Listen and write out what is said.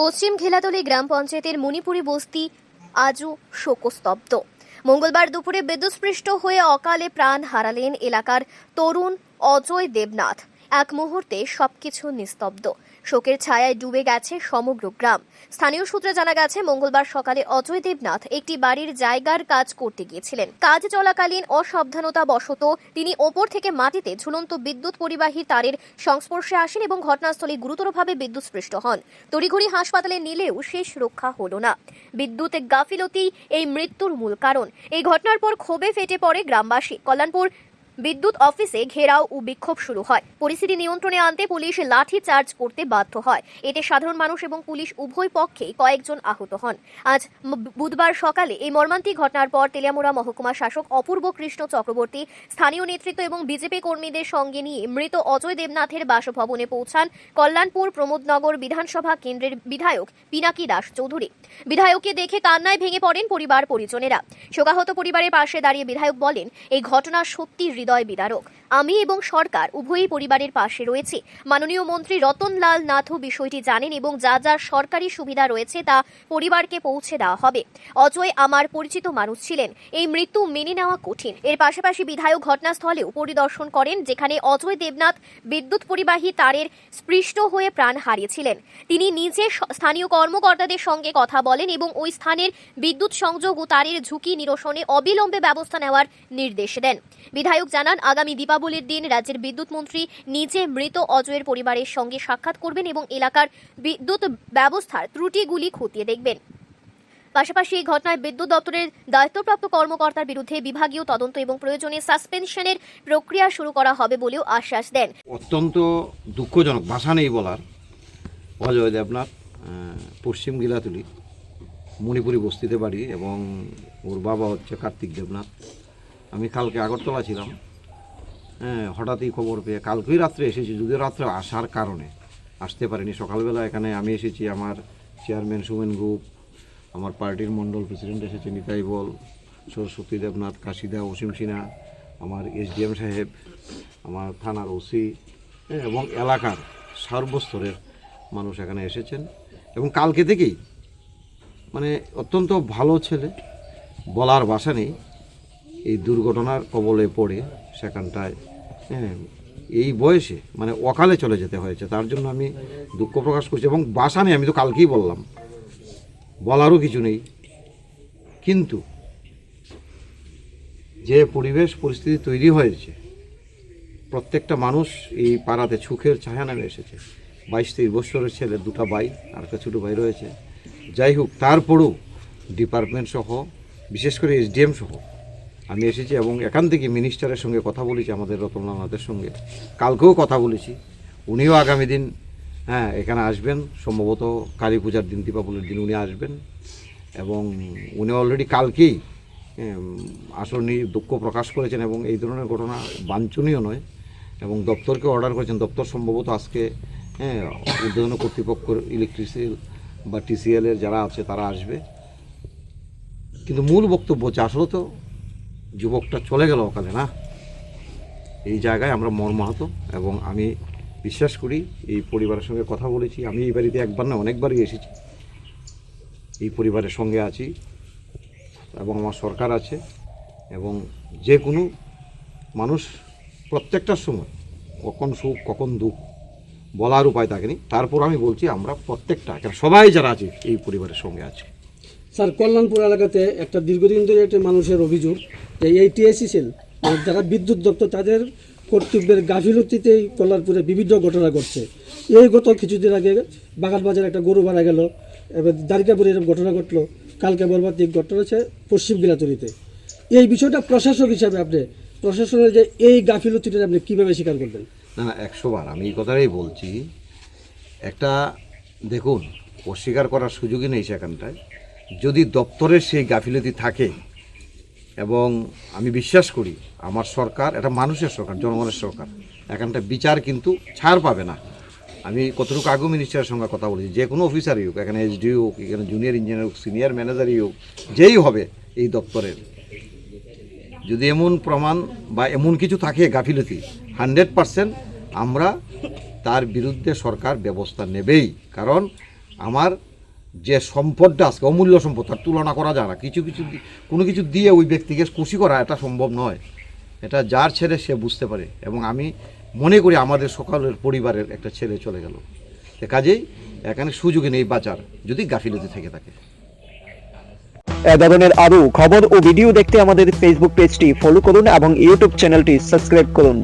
পশ্চিম ঘেলাতলি গ্রাম পঞ্চায়েতের মণিপুরী বস্তি আজও শোকস্তব্ধ। মঙ্গলবার দুপুরে বিদ্যুৎস্পৃষ্ট হয়ে অকালে প্রাণ হারালেন এলাকার তরুণ অজয় দেবনাথ। এক মুহূর্তে সবকিছু নিস্তব্ধ। শোকের ছায়ায় ডুবে গেছে সমগ্র গ্রাম। স্থানীয় সূত্রে জানা গেছে, মঙ্গলবার সকালে অজয় দেবনাথ একটি বাড়ির জায়গার কাজ করতে গিয়েছিলেন। কাজ চলাকালীন অসাবধানতা বশত তিনি ওপর থেকে মাটিতে ঝুলন্ত বিদ্যুৎ পরিবাহী তারের সংস্পর্শে আসেন এবং ঘটনাস্থলে গুরুতরভাবে বিদ্যুৎস্পৃষ্ট হন। তড়িঘড়ি হাসপাতালে নিলেও শেষ রক্ষা হলো না। বিদ্যুৎ গাফিলতি এই মৃত্যুর মূল কারণ। এই ঘটনার পর ক্ষোভে ফেটে পড়ে গ্রামবাসী। কল্যাণপুর বিদ্যুৎ অফিসে ঘেরাও ও বিক্ষোভ শুরু হয়। পরিস্থিতি নিয়ন্ত্রণে আনতে পুলিশ লাঠি চার্জ করতে বাধ্য হয়। এতে সাধারণ মানুষ এবং পুলিশ উভয় পক্ষেই কয়েকজন আহত হন। আজ বুধবার সকালে এই মর্মান্তিক ঘটনার পর তেলিয়ামুড়া মহকুমা শাসক অপূর্ব কৃষ্ণ চক্রবর্তী, স্থানীয় নেতৃত্ব এবং বিজেপি কর্মীদের সঙ্গে নিয়ে মৃত অজয় দেবনাথের বাসভবনে পৌঁছান কল্যাণপুর প্রমোদনগর বিধানসভা কেন্দ্রের বিধায়ক পিনাকি দাস চৌধুরী। বিধায়ককে দেখে কান্নায় ভেঙে পড়েন পরিবার পরিজনেরা। শোকাহত পরিবারের পাশে দাঁড়িয়ে বিধায়ক বলেন, এই ঘটনা সত্যি হৃদয় বিদারক। আমি এবং সরকার উভয়ই পরিবারের পাশে রয়েছে। মাননীয় মন্ত্রী রতনলাল নাথও বিষয়টি জানেন এবং যা যা সরকারি সুবিধা রয়েছে তা পরিবারকে পৌঁছে দেওয়া হবে। অজয় আমার পরিচিত মানুষ ছিলেন। এই মৃত্যু মেনে নেওয়া কঠিন। এর পাশাপাশি বিধায়ক ঘটনাস্থলেও পরিদর্শন করেন, যেখানে অজয় দেবনাথ বিদ্যুৎ পরিবাহী তারের স্পৃষ্ট হয়ে প্রাণ হারিয়েছিলেন। তিনি নিজে স্থানীয় কর্মকর্তাদের সঙ্গে কথা বলেন এবং ওই স্থানের বিদ্যুৎ সংযোগ ও তারের ঝুঁকি নিরসনে অবিলম্বে ব্যবস্থা নেওয়ার নির্দেশ দেন। বিধায়ক জানান, আগামী দীপাবলির দিন রাজ্যের বিদ্যুৎ মন্ত্রী নিজে মৃত অজয়ের পরিবারের সঙ্গে সাক্ষাৎ করবেন এবং এলাকার বিদ্যুৎ ব্যবস্থার ত্রুটিগুলি খতিয়ে দেখবেন। পাশাপাশি এই ঘটনায় বিদ্যুৎ দপ্তরের দায়িত্বপ্রাপ্ত কর্মকর্তার বিরুদ্ধে বিভাগীয় তদন্ত এবং প্রয়োজনে সাসপেনশনের প্রক্রিয়া শুরু করা হবে বলেও আশ্বাস দেন। অত্যন্ত দুঃখজনক, ভাষা নেই বলার, অজয় দেবনাথ পশ্চিম গিলাতুলি, মণিপুরি বস্তিতে বাড়ি এবং ওর বাবা হচ্ছে কার্তিক দেবনাথ। আমি কালকে আগরতলা ছিলাম। হঠাৎই খবর পেয়ে কালকেই রাত্রে এসেছি, যদিও রাত্রে আসার কারণে। আসতে পারিনি। সকালবেলা এখানে আমি এসেছি, আমার চেয়ারম্যান সুমেন গ্রুপ আমার পার্টির মণ্ডল প্রেসিডেন্ট এসেছে, নিতাই বল, সরস্বতী দেবনাথ, কাশিদা, অসীম সিনহা, আমার এসডিএম সাহেব, আমার থানার ওসি এবং এলাকার সর্বস্তরের মানুষ এখানে এসেছেন। এবং কালকে থেকেই মানে অত্যন্ত ভালো ছেলে, বলার ভাষা নেই এই দুর্ঘটনার কবলে পড়ে সেখানটায় হ্যাঁ এই বয়সে মানে অকালে চলে যেতে হয়েছে। তার জন্য আমি দুঃখ প্রকাশ করছি এবং বাসা নেই, আমি তো কালকেই বললাম। বলারও কিছু নেই। কিন্তু যে পরিবেশ, পরিস্থিতি তৈরি হয়েছে, প্রত্যেকটা মানুষ এই পাড়াতে সুখের ছায়া নামে এসেছে। বাইশ তেইশ বছরের ছেলে, দুটো ভাই, আর একটা ছোটো ভাই রয়েছে। যাই হোক, তারপরেও ডিপার্টমেন্ট সহ, বিশেষ করে এসডিএম সহ আমি এসেছি এবং এখান থেকে মিনিস্টারের সঙ্গে কথা বলেছি, আমাদের রতনলালনাথের সঙ্গে। কালকেও কথা বলেছি। উনিও আগামী দিন হ্যাঁ এখানে আসবেন। সম্ভবত কালী পূজার দিন, দীপাবলির দিন উনি আসবেন। এবং উনি অলরেডি কালকেই আসল দুঃখ প্রকাশ করেছেন এবং এই ধরনের ঘটনা বাঞ্ছনীয় নয়। এবং দপ্তরকে অর্ডার করেছেন। দপ্তর সম্ভবত আজকে হ্যাঁ উদ্বোধন কর্তৃপক্ষ ইলেকট্রিসিয়াল বা টিসিএল এর যারা আছে, তারা আসবে। কিন্তু মূল বক্তব্য হচ্ছে, আসলে তো যুবকটা চলে গেল অকালে না? এই জায়গায় আমরা মর্মাহত এবং আমি বিশ্বাস করি এই পরিবারের সঙ্গে কথা বলেছি। আমি এই বাড়িতে একবার না, অনেকবারই এসেছি। এই পরিবারের সঙ্গে আছি এবং আমার সরকার আছে এবং যে কোনো মানুষ প্রত্যেকটার সময় কখন সুখ, কখন দুঃখ বলার উপায় থাকেনি তারপর আমি বলছি, আমরা প্রত্যেকটা সবাই যারা আছে, এই পরিবারের সঙ্গে আছে। স্যার, কল্যাণপুর এলাকাতে একটা দীর্ঘদিন ধরে একটা মানুষের অভিযোগ যে এই টিএসসি সেল মানে যারা বিদ্যুৎ দপ্তর, তাদের কর্তব্যের গাফিলতিতেই কল্যাণপুরে বিভিন্ন ঘটনা ঘটছে। এই গত কিছুদিন আগে বাগানবাজার একটা গরু মারা গেল, এবার দারিকাপুরে এরকম ঘটনা ঘটলো। কালকে মর্মান্তিক ঘটনা হচ্ছে পশ্চিম গিলাতুরিতে এই বিষয়টা প্রশাসক হিসাবে আপনি, প্রশাসনের যে এই গাফিলতিটা আপনি কীভাবে স্বীকার করবেন? না না একশো বার আমি এই কথাটাই বলছি। একটা, দেখুন, অস্বীকার করার সুযোগই নেই সেখানটায়। যদি দপ্তরের সেই গাফিলতি থাকে, এবং আমি বিশ্বাস করি আমার সরকার, এটা মানুষের সরকার, জনগণের সরকার, এখানটা বিচার কিন্তু ছাড় পাবে না। আমি কতটুকু আগেও মিনিস্টারের সঙ্গে কথা বলেছি, যে কোনো অফিসারই হোক, এখানে এসডি হোক, এখানে জুনিয়র ইঞ্জিনিয়ার হোক সিনিয়র ম্যানেজারই হোক, যেই হবে এই দপ্তরের। যদি এমন প্রমাণ বা এমন কিছু থাকে গাফিলতি হান্ড্রেড পারসেন্ট আমরা তার বিরুদ্ধে সরকার ব্যবস্থা নেবেই। কারণ আমার যে সম্পদটা আজকে, অমূল্য সম্পদ, তার তুলনা করা যায় না। কিছু কিছু কোনো কিছু দিয়ে ওই ব্যক্তিকে খুশি করা এটা সম্ভব নয়। এটা যার ছেলে সে বুঝতে পারে। এবং আমি মনে করি আমাদের সকালের পরিবারের একটা ছেলে চলে গেল। কাজেই এখানে সুযোগ নেই বাঁচার, যদি গাফিলতি থেকে থাকে। এ ধরনের আরও খবর ও ভিডিও দেখতে আমাদের ফেসবুক পেজটি ফলো করুন এবং ইউটিউব চ্যানেলটি সাবস্ক্রাইব করুন।